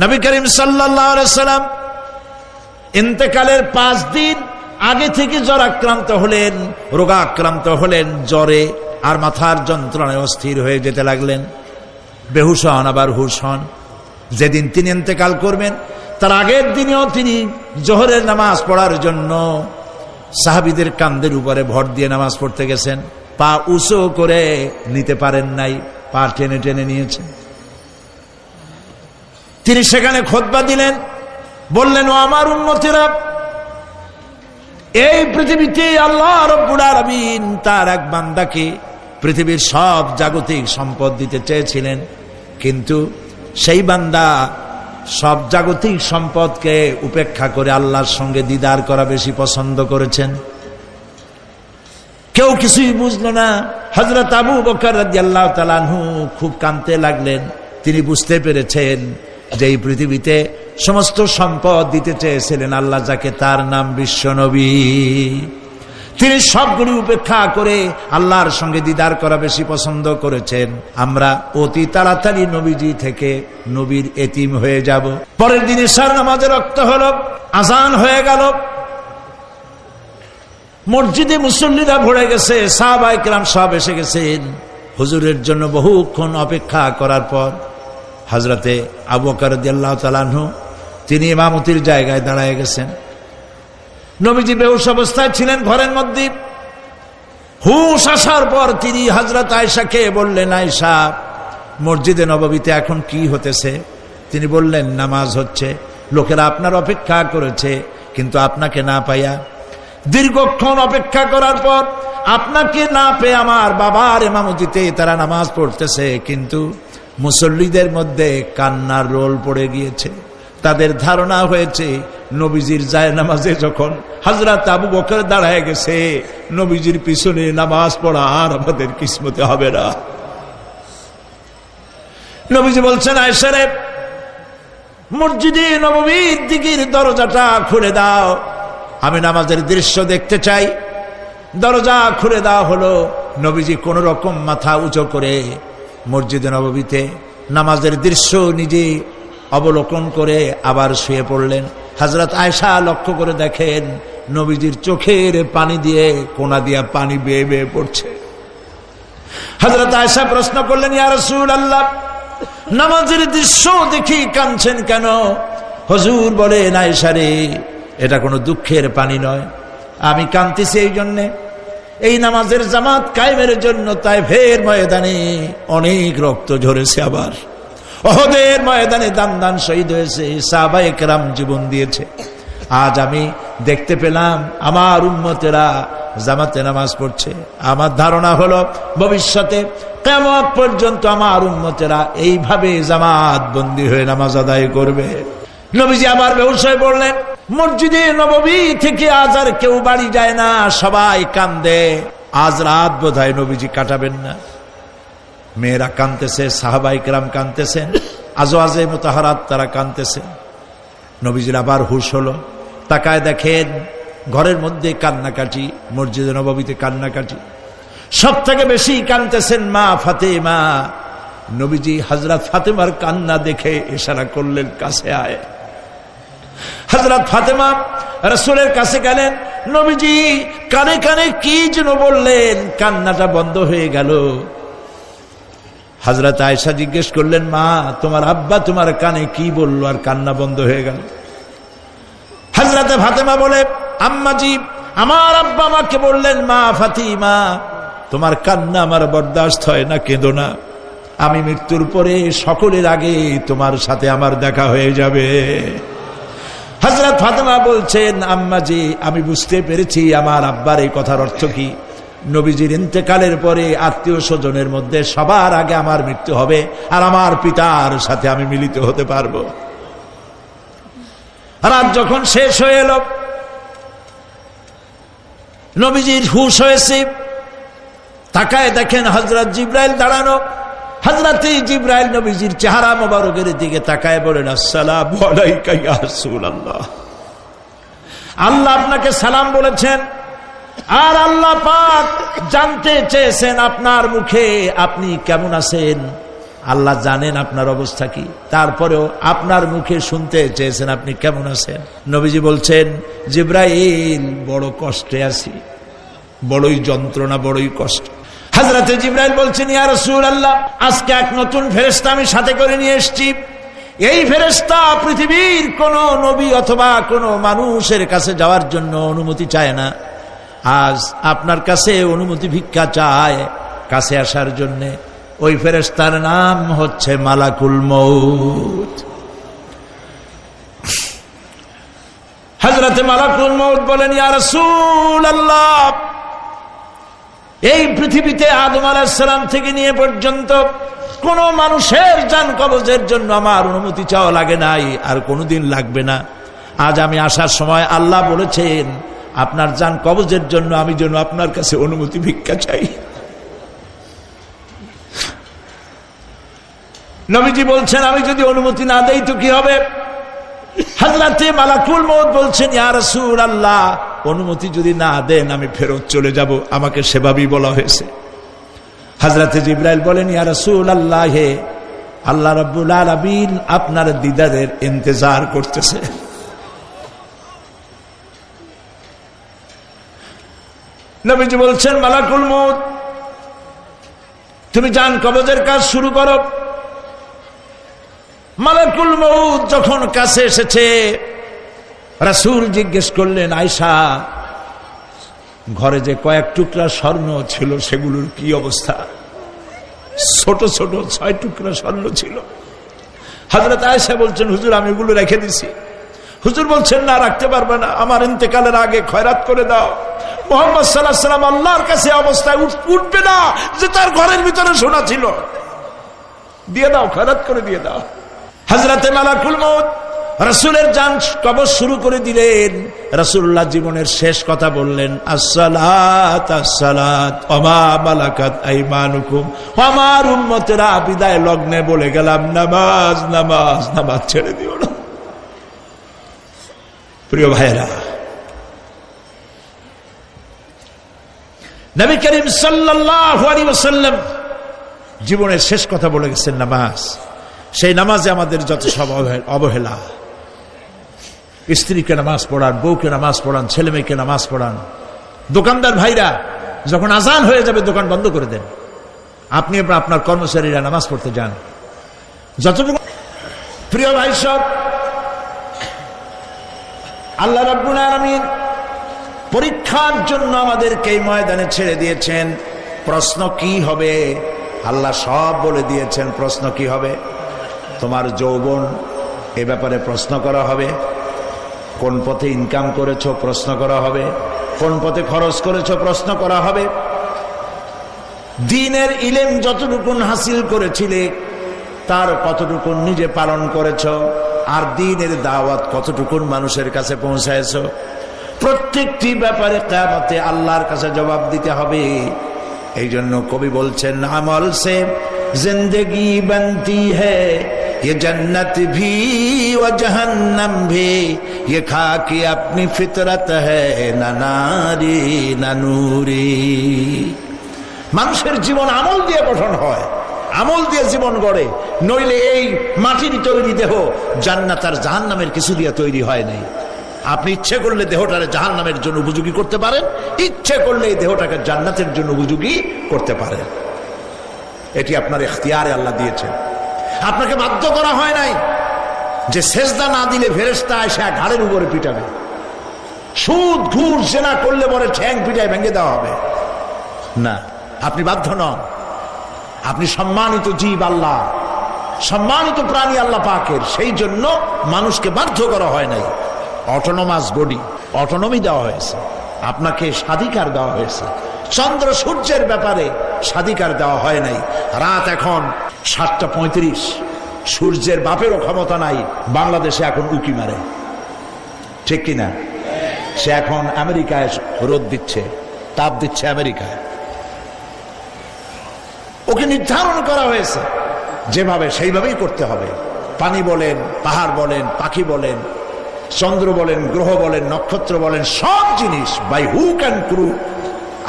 নবী করিম সাল্লাম ইন্তেকালের পাঁচ দিন আগে থেকে জ্বর আক্রান্ত হলেন, রোগাক্রান্ত হলেন, জ্বরে আর মাথার যন্ত্রণায় অস্থির হয়ে যেতে লাগলেন। বেহুশ হন, আবার হুশ হন। যেদিন তিনি ইন্তেকাল করবেন, তার আগের দিনেও তিনি জোহরের নামাজ পড়ার জন্য সাহাবিদের কান্দের উপরে ভর দিয়ে নামাজ পড়তে গেছেন। পা উঁচু করে নিতে পারেন নাই, পা টেনে টেনে নিয়েছেন। তিনি সেখানে খোদবা দিলেন। বললেন, ও আমার উন্নতিরা এই পৃথিবীতে আল্লাহ রব্বুল তার এক বান্দাকে পৃথিবীর সব জাগতিক সম্পদ দিতে চেয়েছিলেন। কিন্তু সেই বান্দা সব জাগতিক সম্পদকে উপেক্ষা করে আল্লাহর সঙ্গে দিদার করা বেশি পছন্দ করেছেন। কেউ কিছুই বুঝলো না। হজরত আবু বকর রাদিয়াল্লাহু তাআলাহু খুব কাঁদতে লাগলেন। তিনি বুঝতে পেরেছেন যে পৃথিবীতে সমস্ত সম্পদ দিতে চেয়েছিলেন, আল্লাহ যাকে তার নাম বিশ্বনবী তিনি সবগুলি উপেক্ষা করে আল্লাহর সঙ্গে দিদার করা বেশি পছন্দ করেছেন। আমরা অতি তাড়াতাড়ি নবীজি থেকে নবীর এতিম হয়ে যাব। পরের দিন ইশার নামাজে রক্ত হল, আজান হয়ে গেল। মসজিদে মুসল্লিরা ভরে গেছে সাহবাইকরাম সব এসে গেছেন। হুজুরের জন্য বহুক্ষণ অপেক্ষা করার পর হজরতে আবু তালানহু তিনি ইমামতির জায়গায় দাঁড়ায় গেছেন। নবীজি বেহুশ অবস্থায় ছিলেন ঘরের মধ্যে। হুশ আসার পর তিনি হজরত আয়সাকে বললেন আয়সা মসজিদে নববীতে এখন কি হতেছে? তিনি বললেন, নামাজ হচ্ছে, লোকেরা আপনার অপেক্ষা করেছে, কিন্তু আপনাকে না পাইয়া। দীর্ঘক্ষণ অপেক্ষা করার পর আপনাকে না পেয়ে আমার বাবার এমামতিতে তারা নামাজ পড়তেছে, কিন্তু মুসল্লিদের মধ্যে কান্নার রোল পড়ে গিয়েছে। তাদের ধারণা হয়েছে, নবীজির যায় নামাজে যখন হাজরাত আবু বকর দাঁড়ায় গেছে, নবীজির পিছনে নামাজ পড়া আর আমাদের কিসমতে হবে না। নবীজি বলছেন আয়সারে মসজিদে নবমীর দিকের দরজাটা খুলে দাও। আমি নামাজের দৃশ্য দেখতে চাই। দরজা খুলে দেওয়া হলো, নবীজি কোন রকম মাথা উঁচু করে মসজিদে নববীতে নামাজের দৃশ্য নিজে অবলোকন করে আবার শুয়ে পড়লেন। হাজরত আয়সা লক্ষ্য করে দেখেন নবীজির চোখের পানি দিয়ে কোনা দিয়া পানি বেয়ে বেয়ে পড়ছে। হাজরত আয়সা প্রশ্ন করলেন, ইয়া রসুল আল্লাহ নামাজের দৃশ্য দেখি কাঁদছেন কেন? হজুর বলেন আয়সা রে, এটা কোনো দুঃখের পানি নয়। আমি কান্তিছি এই জন্যে এই নামাজের জামাত কায়েমের জন্য তাই ফের ময়দানে অনেক রক্ত ঝরেছে আবার। অহদের ময়দানে দান দান শহীদ হয়েছে সাহবাই কেরাম জীবন দিয়েছে। আজ আমি দেখতে পেলাম আমার উন্মতেরা জামাতে নামাজ পড়ছে। আমার ধারণা হলো ভবিষ্যতে কেমন পর্যন্ত আমার উন্মতেরা এইভাবে জামাত বন্দি হয়ে নামাজ আদায় করবে। নবীজি আবার ব্যবসায় বললেন মসজিদে নবমী থেকে আজ আর কেউ বাড়ি যায় না, সবাই কান্দে। আজ রাত বোধ নবীজি কাটাবেন না। মেয়েরা কানতেছে, সাহাবাই কেরাম কানতেছেন আজও আজে মোতাহারাত তারা কানতেছে। নবীজির আবার হুশ হলো। তাকায় দেখেন, ঘরের মধ্যে কান্নাকাটি, মসজিদে নবমীতে কান্নাকাটি। সব থেকে বেশি কানতেছেন মা ফাতেমা। নবীজি হজরত ফাতেমার কান্না দেখে ইশারা করলেন, কাছে আয়। হজরত ফাতেমা রসুলের কাছে গেলেন, নবীজি কানে কানে কি যেন বললেন, কান্নাটা বন্ধ হয়ে গেল। হজরত আয়সা জিজ্ঞেস করলেন, মা, তোমার আব্বা তোমার কানে কি বলল আর কান্না বন্ধ হয়ে গেল? হজরতে ফাতেমা বলে আম্মাজি আমার আব্বা আমাকে বললেন, মা ফাতিমা, তোমার কান্না আমার বরদাস্ত হয় না, কেঁদো না। আমি মৃত্যুর পরে সকলের আগে তোমার সাথে আমার দেখা হয়ে যাবে। হজরত ফাতেমা বলছেন, আম্মাজি, আমি বুঝতে পেরেছি আমার আব্বার এই কথার অর্থ কি। নবীজির ইন্তেকালের পরে আত্মীয় স্বজনের মধ্যে সবার আগে আমার মৃত্যু হবে আর আমার পিতার সাথে আমি মিলিত হতে পারব। রাত যখন শেষ হয়ে এলো, নবীজির হুশ হয়েছে। তাকায় দেখেন হজরত জিব্রাইল দাঁড়ানো। হজরত জিব্রাইল নবীজির চেহারা মোবারকের দিকে তাকায় বলেন, আসসালাম আল্লাহ আল্লাহ আপনাকে সালাম বলেছেন, আর আল্লাহ পাক জানতে চেয়েছেন আপনার মুখে আপনি কেমন আছেন? আল্লাহ জানেন আপনার অবস্থা কি। তারপরেও আপনার মুখে শুনতে চেয়েছেন আপনি কেমন আছেন? নবীজি বলছেন, জিব্রাইল, বড় কষ্টে আছি। বড়ই যন্ত্রণা, বড়ই কষ্ট। হাজরাতে জিব্রাইল বলছেন, ইয়া রসুল আল্লাহ আজকে এক নতুন ফেরেস্তা আমি সাথে করে নিয়ে এসছি। এই ফেরেস্তা পৃথিবীর কোন নবী অথবা কোন মানুষের কাছে যাওয়ার জন্য অনুমতি চায় না। আজ আপনার কাছে অনুমতি ভিক্ষা চায় কাছে আসার জন্য। ওই ফেরেস্তার নাম হচ্ছে মালাকুল মৌত হজরতে মালাকুল মৌত বলেন, ইয়া রসুল আল্লাহ এই পৃথিবীতে আদম আলাহিসাল্লাম থেকে নিয়ে পর্যন্ত কোন মানুষের যান কবজের জন্য আমার অনুমতি চাওয়া লাগে নাই, আর কোনোদিন লাগবে না। আজ আমি আসার সময় আল্লাহ বলেছেন, আপনার যান কবজের জন্য আমি যেন আপনার কাছে অনুমতি ভিক্ষা চাই। নবীজি বলছেন, আমি যদি অনুমতি না দেই তো কি হবে? হাজরাতে মালাকুল মত বলছেন, ইয়া রাসূল আল্লাহ অনুমতি যদি না দেন, আমি ফেরত চলে যাব। আমাকে সেভাবেই বলা হয়েছে। হাজরাতে জিব্রাইল বলেন, ইয়া রাসূল আল্লাহ হে আল্লাহ রাব্বুল আলামিন আপনার দিদারের ইন্তজার করতেছে। নবীজি বলছেন, মালাকুল মত তুমি যান কবজের কাজ শুরু করো। মালাকুল মৌত যখন কাছে এসেছে রাসুল জিজ্ঞেস করলেন আয়সা ঘরে যে কয়েক টুকরা স্বর্ণ ছিল, সেগুলোর কি অবস্থা? ছোট ছোট ছয় টুকরা স্বর্ণ ছিল। হাজরত আয়সা বলছেন, হুজুর, আমি এগুলো রেখে দিছি। হুজুর বলছেন, না, রাখতে পারবে না। আমার ইন্তেকালের আগে খয়রাত করে দাও। মোহাম্মদ সাল্লাহ সাল্লাম আল্লাহর কাছে অবস্থায় উঠ- উঠবে না যে তার ঘরের ভিতরে শোনা ছিল। দিয়ে দাও, খয়রাত করে দিয়ে দাও। হাজরাতে মালাকুল মত রসুলের যান কবর শুরু করে দিলেন। রসুল্লাহ জীবনের শেষ কথা বললেন বিদায় লগ্নে বলে গেলাম, নামাজ নামাজ নামাজ ছেড়ে দিও না। প্রিয় ভাইরা নবী করিম ওয়াসাল্লাম জীবনের শেষ কথা বলে গেছেন, নামাজ। সেই নামাজে আমাদের যত সব অবহে- অবহেলা স্ত্রীকে নামাজ পড়ান, বউকে নামাজ পড়ান ছেলে মেয়েকে নামাজ পড়ান। দোকানদার ভাইরা, যখন আজান হয়ে যাবে, দোকান বন্ধ করে দেন। আপনি আপনার কর্মচারীরা নামাজ পড়তে যান। যতটুকু প্রিয় ভাই সব, আল্লাহ রাব্বুল আলামিন পরীক্ষার জন্য আমাদেরকে এই ময়দানে ছেড়ে দিয়েছেন। প্রশ্ন কি হবে? আল্লাহ সব বলে দিয়েছেন, প্রশ্ন কি হবে? তোমার যৌবন এ ব্যাপারে প্রশ্ন করা হবে। কোন পথে ইনকাম করেছ প্রশ্ন করা হবে, কোন পথে খরচ করেছ প্রশ্ন করা হবে। দিনের ইলেম যতটুকুন হাসিল করেছিলে, তার কতটুকুন নিজে পালন করেছ, আর দিনের দাওয়াত কতটুকুন মানুষের কাছে পৌঁছায়ছ। প্রত্যেকটি ব্যাপারে কেমতে আল্লাহর কাছে জবাব দিতে হবে। এই জন্য কবি বলছেন, আমল সে জিন্দগি বন্তি হ্যাঁ জন্নত ভি ও জাহান্নাম ভি। ये खाकी अपनी फितरत है न नारी न नूरी মানুষের জীবন আমল দিয়ে গঠন হয় আমল দিয়ে জীবন গড়ে নইলে এই মাটির তৈরি দেহ জান্নাত আর জাহান নামের কিছু দিয়ে তৈরি হয় নাই আপনি ইচ্ছে করলে দেহটারে জাহান নামের জন্য উপযোগী করতে পারেন ইচ্ছে করলে এই দেহটাকে জান্নাতের জন্য উপযোগী করতে পারেন এটি আপনার এখতিয়ারে আল্লাহ দিয়েছেন আপনাকে বাধ্য করা হয় নাই যে সেজদা না দিলে ফেরেস্তা এসে ঘাড়ের উপরে পিটাবে। সুদ, ঘুষ, জেনা করলে পরে ঠ্যাং পিটায় ভেঙে দেওয়া হবে। না, আপনি বাধ্য নন। আপনি সম্মানিত জীব আল্লাহ, সম্মানিত প্রাণী আল্লাহ পাকের। সেই জন্য মানুষকে বাধ্য করা হয় নাই। অটোনোমাস বডি অটোনমি দেওয়া হয়েছে। আপনাকে স্বাধিকার দেওয়া হয়েছে। চন্দ্র সূর্যের ব্যাপারে স্বাধিকার দেওয়া হয় নাই। রাত এখন সাতটা পঁয়ত্রিশ। সূর্যের বাপেরও ক্ষমতা নাই, বাংলাদেশে এখন উকি মারে। ঠিক কিনা? সে এখন আমেরিকায় রোদ দিচ্ছে, তাপ দিচ্ছে আমেরিকায়। ওকে নির্ধারণ করা হয়েছে, যেভাবে সেইভাবেই করতে হবে। পানি বলেন, পাহাড় বলেন, পাখি বলেন, চন্দ্র বলেন, গ্রহ বলেন, নক্ষত্র বলেন, সব জিনিস বাই হুক অ্যান্ড ক্রু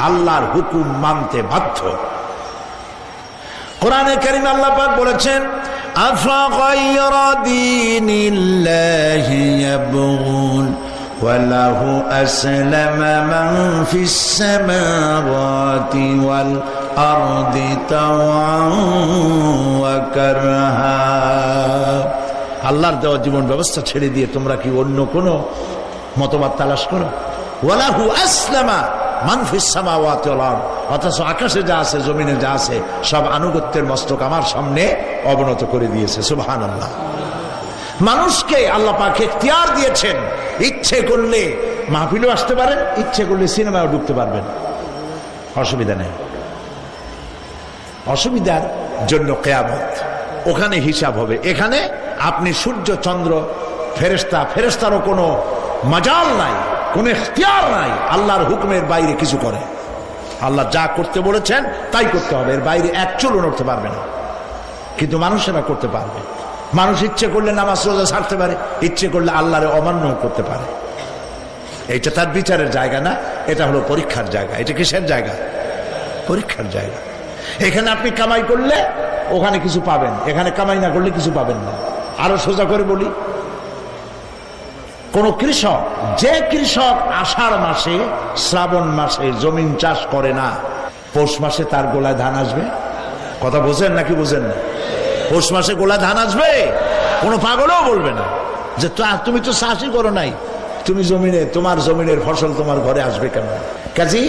আল্লাহর হুকুম মানতে বাধ্য। কোরআনে কারিম আল্লাহ পাক বলেছেন أفغير دين الله يبغون وله أسلم من في السماوات والأرض طوعا وكرها আল্লাহর দেওয়া জীবন ব্যবস্থা ছেড়ে দিয়ে তোমরা কি অন্য কোনো মতবাদ তালাশ করো ওয়ালাহু আসলামা অথচ আকাশে যা আছে, জমিনে যা আছে, সব আনুগত্যের মস্তক আমার সামনে অবনত করে দিয়েছে, সুবহানাল্লাহ। মানুষকে আল্লাহ পাক এখতিয়ার দিয়েছেন, ইচ্ছে করলে মাহফিলও আসতে পারেন, ইচ্ছে করলে সিনেমাও ঢুকতে পারবেন। অসুবিধা নেই। অসুবিধার জন্য কেয়ামত, ওখানে হিসাব হবে। এখানে আপনি সূর্য, চন্দ্র ফেরেস্তা ফেরেস্তারও কোনো মজাল নাই। কোনো এখতিয়ার নাই। আল্লাহর হুকুমের বাইরে কিছু করে। আল্লাহ যা করতে বলেছেন, তাই করতে হবে। এর বাইরে এক চুলও নড়তে পারবে না। কিন্তু মানুষেরা করতে পারবে। মানুষ ইচ্ছে করলে নামাজ রোজা ছাড়তে পারে, ইচ্ছে করলে আল্লাহরে অমান্য করতে পারে। এইটা তার বিচারের জায়গা না, এটা হলো পরীক্ষার জায়গা। এটা কিসের জায়গা? পরীক্ষার জায়গা। এখানে আপনি কামাই করলে ওখানে কিছু পাবেন, এখানে কামাই না করলে কিছু পাবেন না। আরও সোজা করে বলি কোন কৃষক, যে কৃষক আষাঢ় মাসে, শ্রাবণ মাসে জমিন চাষ করে না, পৌষ মাসে তার গোলায় ধান আসবে? কথা বোঝেন নাকি বোঝেন না? পৌষ মাসে গোলায় ধান আসবে? কোনো পাগলও বলবে না। যে তুমি তো চাষই করো নাই। তুমি জমিনে, তোমার জমিনের ফসল তোমার ঘরে আসবে কেন? কাজী,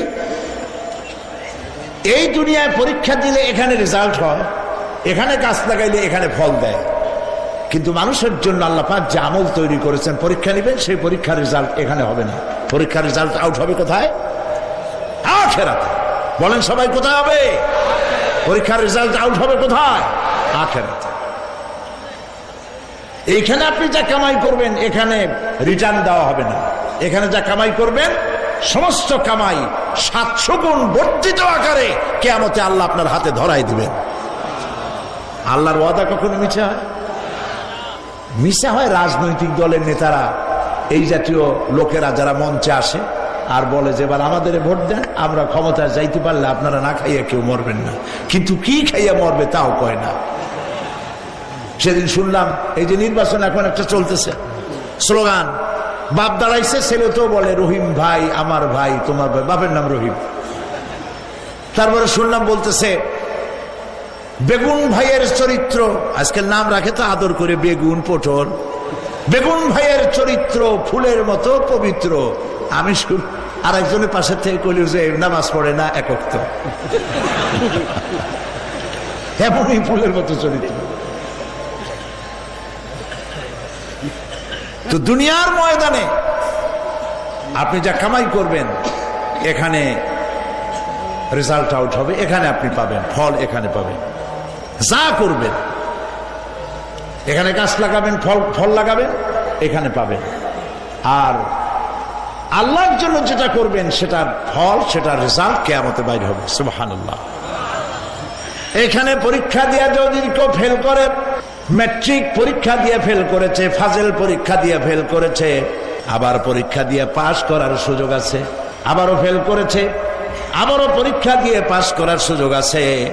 এই দুনিয়ায় পরীক্ষা দিলে এখানে রেজাল্ট হয়, এখানে গাছ লাগাইলে এখানে ফল দেয়। কিন্তু মানুষের জন্য আল্লাহ পাক যে আমল তৈরি করেছেন, পরীক্ষা নেবেন, সেই পরীক্ষার রেজাল্ট এখানে হবে না। পরীক্ষার রেজাল্ট আউট হবে কোথায়? আখেরাতে। বলেন সবাই কোথায় হবে? পরীক্ষার রেজাল্ট আউট হবে কোথায়? আখেরাতে। এইখানে আপনি যা কামাই করবেন, এখানে রিটার্ন দেওয়া হবে না। এখানে যা কামাই করবেন, সমস্ত কামাই সাতশো গুণ বর্ধিত আকারে কেয়ামতে আল্লাহ আপনার হাতে ধরাই দিবেন। আল্লাহর ওয়াদা কখনো মিছে হয়? মিশা হয় রাজনৈতিক দলের নেতারা, এই জাতীয় লোকেরা যারা মঞ্চে আসে আর বলে যে, এবার আমাদের ভোট দেন, আমরা ক্ষমতায় যাইতে পারলে আপনারা না খাইয়া কেউ মরবেন না। কিন্তু কি খাইয়া মরবে তাও কয় না। সেদিন শুনলাম, এই যে নির্বাচন এখন একটা চলতেছে। স্লোগান, বাপ দাঁড়াইছে ছেলে তো বলে, রহিম ভাই, আমার ভাই, তোমার ভাই, বাপের নাম রহিম। তারপরে শুনলাম বলতেছে বেগুন ভাইয়ের চরিত্র আজকাল নাম রাখে তো আদর করে বেগুন পটল। বেগুন ভাইয়ের চরিত্র ফুলের মতো পবিত্র। আমি আর একজনের পাশে থেকে কইল যে, নামাজ পড়ে না একক তো এমনই ফুলের মতো চরিত্র। তো দুনিয়ার ময়দানে আপনি যা কামাই করবেন, এখানে রেজাল্ট আউট হবে, এখানে আপনি পাবেন, ফল এখানে পাবেন। যা করবেন। এখানে গাছ লাগাবেন, ফল ফল লাগাবেন, এখানে পাবেন। আর আল্লাহর জন্য যেটা করবেন, সেটার ফল, সেটার রেজাল্ট কেয়ামতে বাইরে হবে। সুবহানাল্লাহ। এখানে পরীক্ষা দিয়া যদি কেউ ফেল করে ম্যাট্রিক পরীক্ষা দিয়ে ফেল করেছে, ফাজেল পরীক্ষা দিয়ে ফেল করেছে, আবার পরীক্ষা দিয়ে পাশ করার সুযোগ আছে, আবারও ফেল করেছে, আবারও পরীক্ষা দিয়ে পাশ করার সুযোগ আছে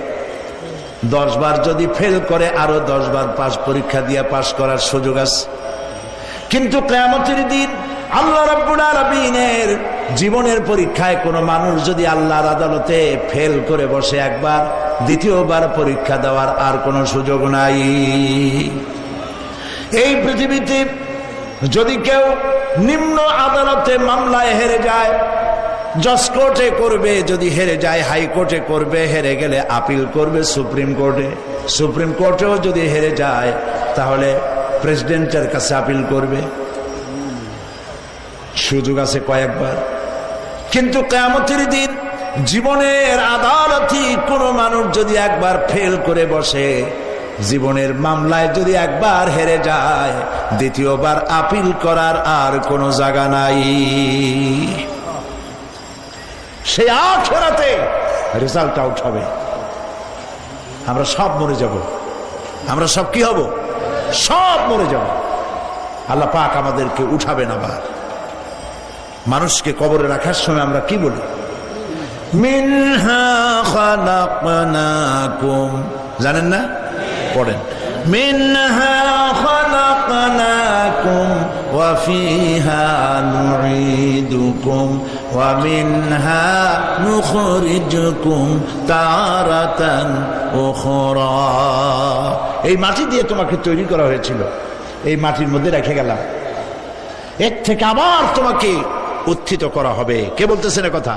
দশ বার যদি ফেল করে, আরও দশ বার পাস, পরীক্ষা দিয়ে পাশ করার সুযোগ আছে। কিন্তু কেয়ামতের দিন আল্লাহ রাব্বুল জীবনের পরীক্ষায় কোনো মানুষ যদি আল্লাহর আদালতে ফেল করে বসে একবার, দ্বিতীয়বার পরীক্ষা দেওয়ার আর কোনো সুযোগ নাই। এই পৃথিবীতে যদি কেউ নিম্ন আদালতে মামলায় হেরে যায় জজ কোর্টে করবে, যদি হেরে যায় হাইকোর্টে করবে, হেরে গেলে আপিল করবে সুপ্রিম কোর্টে সুপ্রিম কোর্টেও যদি হেরে যায়, তাহলে প্রেসিডেন্টের কাছে আপিল করবে। সুযোগ আছে কয়েকবার। কিন্তু কেমতের দিন জীবনের আদালতই কোনো মানুষ যদি একবার ফেল করে বসে, জীবনের মামলায় যদি একবার হেরে যায়, দ্বিতীয়বার আপিল করার আর কোনো জায়গা নাই। সেই আখেরাতে রেজাল্ট আউট হবে। আমরা সব মরে যাব। আমরা সব কি হব? সব মরে যাব। আল্লাহ পাক আমাদেরকে উঠাবেন আবার। মানুষকে কবরে রাখার সময় আমরা কি বলি? জানেন না? পড়েন। মিনহা মিনহা নুখরিজুকুম তারাতান উখরা এই মাটি দিয়ে তোমাকে তৈরি করা হয়েছিল। এই মাটির মধ্যে রেখে গেলাম। এর থেকে আবার তোমাকে উত্থিত করা হবে। কে বলতেছেন কথা?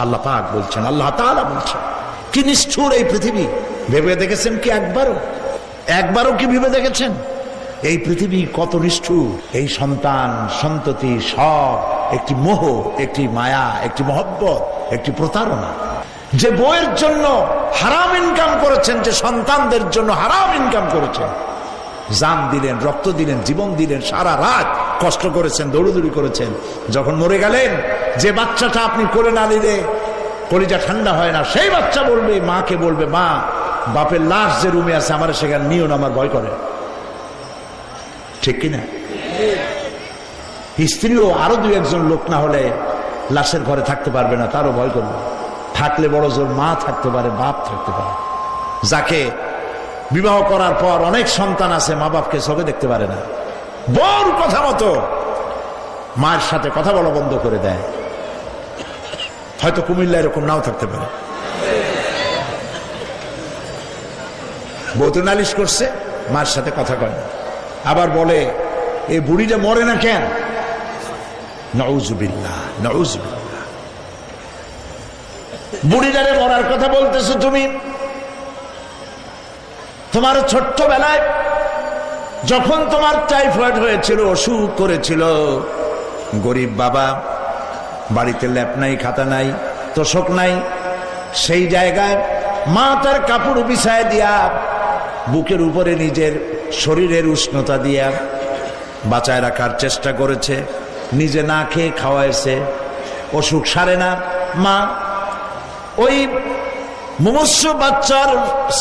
আল্লাহ পাক বলছেন, আল্লাহ তাআলা বলছেন, কি নিষ্ঠুর এই পৃথিবী। ভেবে দেখেছেন কি একবারও? একবারও কি ভেবে দেখেছেন? এই পৃথিবী কত নিষ্ঠুর। এই সন্তান, সন্ততি সব একটি মোহ, একটি মায়া, একটি মহব্বত, একটি প্রতারণা। যে বইয়ের জন্য হারাম ইনকাম করেছেন, যে সন্তানদের জন্য হারাম ইনকাম করেছেন, জান দিলেন, রক্ত দিলেন, জীবন দিলেন, সারা রাত কষ্ট করেছেন, দৌড়দৌড়ি করেছেন। যখন মরে গেলেন, যে বাচ্চাটা আপনি করে না নিলে কলিজা ঠান্ডা হয় না, সেই বাচ্চা বলবে, মাকে বলবে, মা, বাপের লাশ যে রুমে আছে, আমার সেখানে নিও না, আমার ভয় করে। ঠিক কিনা? স্ত্রীও আরও দুই একজন লোক না হলে লাশের ঘরে থাকতে পারবে না, তারও ভয় করবে। থাকলে বড় জোর মা থাকতে পারে, বাপ থাকতে পারে। যাকে বিবাহ করার পর অনেক সন্তান আছে মা বাপকে চোখে দেখতে পারে না। বড় কথা মতো মায়ের সাথে কথা বলা বন্ধ করে দেয়। হয়তো কুমিল্লা এরকম নাও থাকতে পারে। বউ নালিশ করছে, মার সাথে কথা কয় আবার বলে এই বুড়িটা মরে না কেন? নউজুবিল্লাহ নউজুবিল্লাহ বুড়িটারে মরার কথা বলতেছো তুমি? তোমার ছোট্টবেলায় যখন তোমার টাইফয়েড হয়েছিল, অসুখ করেছিল, গরিব বাবা, বাড়িতে ল্যাপ নাই, খাতা নাই, তোষক নাই, সেই জায়গায় মা তার কাপড় বিছায় দিয়া, বুকের উপরে নিজের শরীরের উষ্ণতা দিয়া বাঁচায় রাখার চেষ্টা করেছে। নিজে না খেয়ে খাওয়াইছে। অসুখ সারে না। মা, ওই মুমস্য বাচ্চার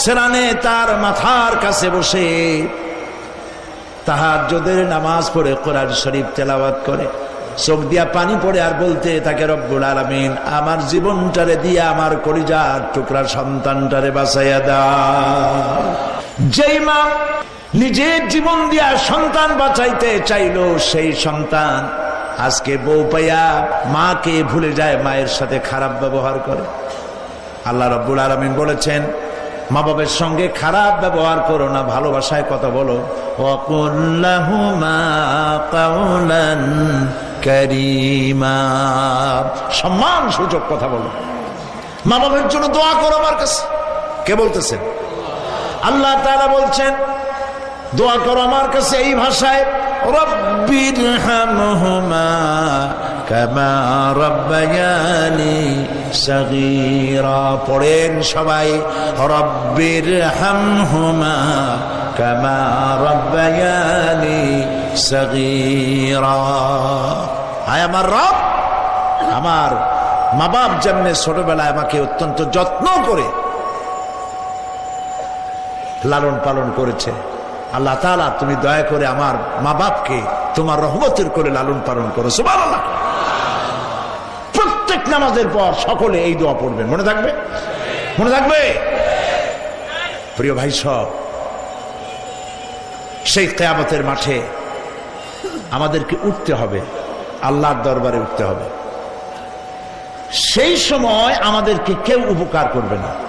সেরানে তার মাথার কাছে বসে তাহার যোদের নামাজ পড়ে কোরআন শরীফ তেলাওয়াত করে। চোখ দিয়া পানি পড়ে আর বলতে তাকে রব্বুল আলমিন, আমার জীবনটারে দিয়া আমার কলিজার টুকরা সন্তানটারে বাঁচাইয়া দা যেই মা নিজের জীবন দিয়া সন্তান বাঁচাইতে চাইলো, সেই সন্তান আজকে বউ পাইয়া মাকে ভুলে যায়, মায়ের সাথে খারাপ ব্যবহার করে। আল্লাহ রব্বুল আলমিন বলেছেন, মা বাবার সঙ্গে খারাপ ব্যবহার করো না, ভালোবাসায় কথা বলো। সম্মান সূচক কথা বলো। মা বাবার জন্য দোয়া করো আমার কাছে। কে বলতেছেন আল্লাহ তারা বলছেন, দোয়া করো আমার কাছে এই ভাষায় রব্বির হামহুমা কামা রব্বায়ানি সগীরা। পড়েন সবাই রব্বির হামহুমা কামা রব্বায়ানি সগীরা। হায় আমার রব, আমার মা বাপ যেমনি ছোটবেলায় আমাকে অত্যন্ত যত্ন করে লালন পালন করেছে আল্লাহ তালা তুমি দয়া করে আমার মা বাপকে তোমার রহমতের করে লালন পালন করো। সুবাহ প্রত্যেক নামাজের পর সকলে এই দোয়া পড়বেন। মনে থাকবে? মনে থাকবে? প্রিয় ভাই সব, সেই কেয়ামতের মাঠে আমাদেরকে উঠতে হবে, আল্লাহর দরবারে উঠতে হবে। সেই সময় আমাদেরকে কেউ উপকার করবে না।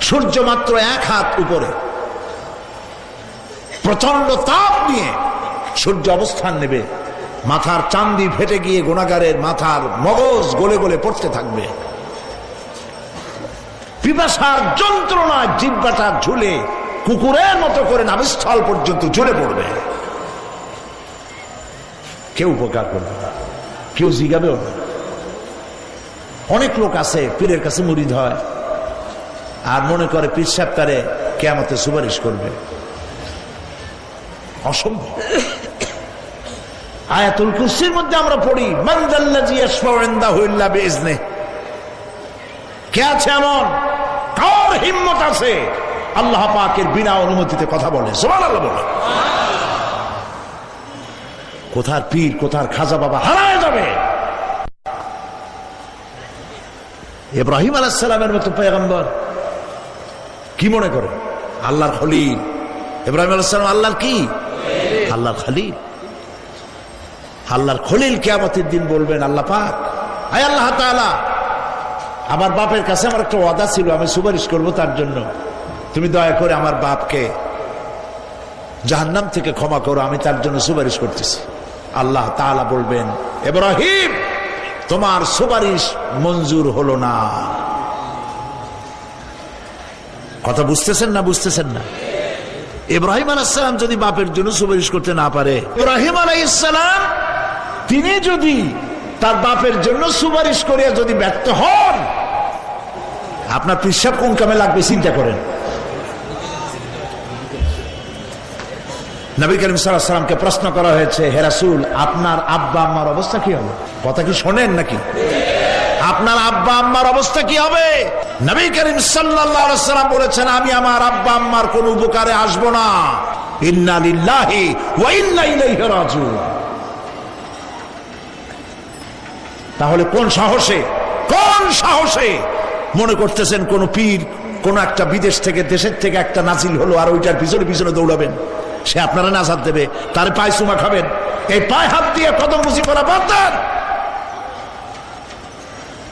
সূর্য মাত্র এক হাত উপরে। প্রচণ্ড তাপ নিয়ে সূর্য অবস্থান নেবে। মাথার চান্দি ফেটে গিয়ে গোনাগারের মাথার মগজ গলে গলে পড়তে থাকবে। পিপাসার যন্ত্রণা জিব্বাটা ঝুলে কুকুরের মতো করে নাবিস্থল পর্যন্ত ঝুলে পড়বে। কেউ উপকার করবে না। কেউ জিগাবেও না অনেক লোক আছে, পীরের কাছে মুরিদ হয় আর মনে করে পীর সাহেব তারে কেমতে সুপারিশ করবে। অসম্ভব। আয়াতুল কুরসির মধ্যে আমরা পড়ি মানদাল্লাজি ইয়াশফাউনদা হুইল্লা বিইজনে কে আছে এমন? কার হিম্মত আছে? আল্লাহ পাকের বিনা অনুমতিতে কথা বলে। সুবহানাল্লাহ বলে। কোথার পীর, কোথার খাজা বাবা হারায় যাবে? ইব্রাহিম আলাইসালামের মতো পেগম্বর কি মনে করে? আল্লাহর খলিল। ইব্রাহিম আলাইসালাম আল্লাহর কি? আল্লাহর খলিল। আল্লাহর খলিল কেয়ামতের দিন বলবেন, আল্লাহ পাক আয় আল্লাহ তাআলা, আমার বাপের কাছে আমার একটা ওয়াদা ছিল, আমি সুপারিশ করব তার জন্য। তুমি দয়া করে আমার বাপকে জাহান্নাম থেকে ক্ষমা করো, আমি তার জন্য সুপারিশ করতেছি। আল্লাহ তাআলা বলবেন, ইব্রাহিম, তোমার সুপারিশ মঞ্জুর হলো না। কথা বুঝতেছেন না বুঝতেছেন না? ইব্রাহিম আলাইসালাম যদি বাপের জন্য সুপারিশ করতে না পারে, ইব্রাহিম আলাইসালাম তিনি যদি তার বাপের জন্য সুপারিশ করিয়া যদি ব্যর্থ হন, আপনার পিসাব কোন কামে লাগবে চিন্তা করেন। নবী করিম সাল্লামকে প্রশ্ন করা হয়েছে হেরাসুল আপনার আব্বা আম্মার অবস্থা কি হবে কথা কি শোনেন নাকি? আপনার আব্বা আম্মার অবস্থা কি হবে? নবী করিম সাল্লাম বলেছেন, আমি আমার আব্বা আম্মার কোন উপকারে আসব না। তাহলে কোন সাহসে কোন সাহসে মনে করতেছেন কোন পীর কোন একটা বিদেশ থেকে, দেশের থেকে একটা নাজিল হলো আর ওইটার পিছনে পিছনে দৌড়াবেন? সে আপনারা নাজাদ দেবে, তার পায়ে চুমা খাবেন। এই পায়ে হাত দিয়ে কদম মুসি করা বাদ।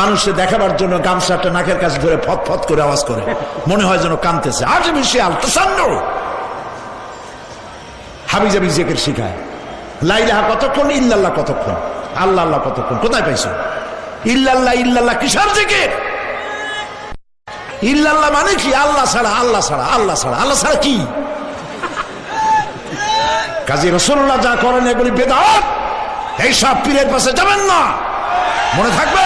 মানুষকে দেখাবার জন্য গামছাটা নাকের কাছে ধরে ফত ফত করে আওয়াজ করে। মনে হয় যেন কানতেছে আজ বেশি আলতাসান্ন হাবি জাবি জেকের শিখায়। লাইলাহা কতক্ষণ? ইল্লাল্লাহ কতক্ষণ? আল্লাহ আল্লাহ কতক্ষণ? কোথায় পাইছো? ইল্লাল্লাহ ইল্লাল্লাহ কিসার জেকের? ইল্লাল্লাহ মানে কি? আল্লাহ ছাড়া আল্লাহ ছাড়া আল্লাহ ছাড়া আল্লাহ ছাড়া কি? কাজী রসুল্লাহ যা করেন এগুলি বেদাত। এই সব পীরের পাশে যাবেন না। মনে থাকবে?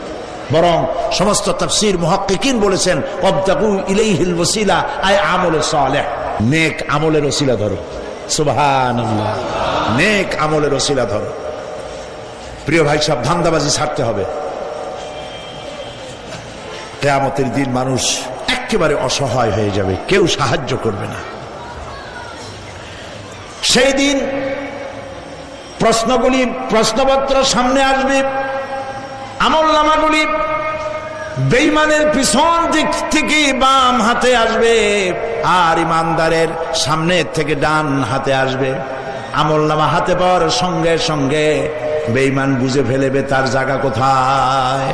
বরং সমস্ত তফসির মুহাক্কিকিন বলেছেন অবতাগু ইলাইহিল ওসিলা আয় আমলে সালেহ। নেক আমলের ওসিলা ধরো। সুবহানাল্লাহ। নেক আমলের ওসিলা ধরো। প্রিয় ভাই, সব ধান্দাবাজি ছাড়তে হবে। কেয়ামতের দিন মানুষ একেবারে অসহায় হয়ে যাবে, কেউ সাহায্য করবে না। সেই দিন প্রশ্নগুলি, প্রশ্নপত্র সামনে আসবে। আমল নামাগুলি বেইমানের পিছন দিক থেকে বাম হাতে আসবে আর ইমানদারের সামনের থেকে ডান হাতে আসবে। আমল নামা হাতে পাওয়ার সঙ্গে সঙ্গে বেইমান বুঝে ফেলেবে তার জায়গা কোথায়?